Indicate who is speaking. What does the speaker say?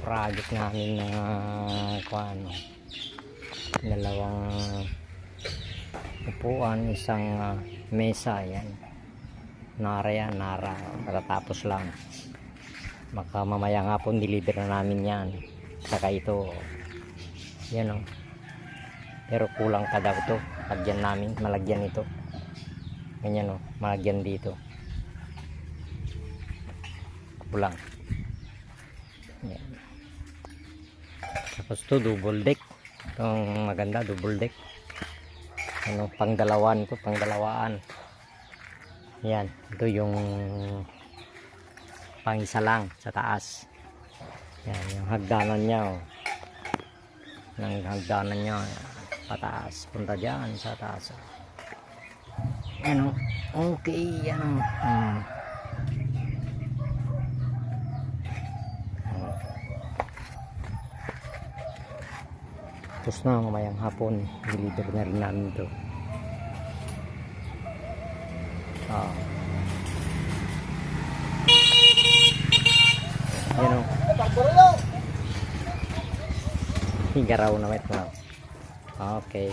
Speaker 1: project namin na kung ano, dalawang upuan, isang ah, mesa, yan. Nara yan, nara. Matatapos lang. Baka mamaya nga po deliver na namin yan. Saka ito, yan o. Pero kulang pa daw to. Lagyan namin, malagyan ito. Ganyan o, malagyan dito. Kulang. Tapos to double deck. Itong maganda, double deck. Ano, pang dalawan to, pang dalawaan. Yan, ito yung pang isa lang sa taas. Yan, yung hagdanan niya oh. Yung hagdanan niya pataas, punta diyan sa taas. oh. Okay, yan oh. Hmm. Tapos na mamayang hapon, deliver na rin namin to. Ah. Yan o. Higaraw na ito na. Okay.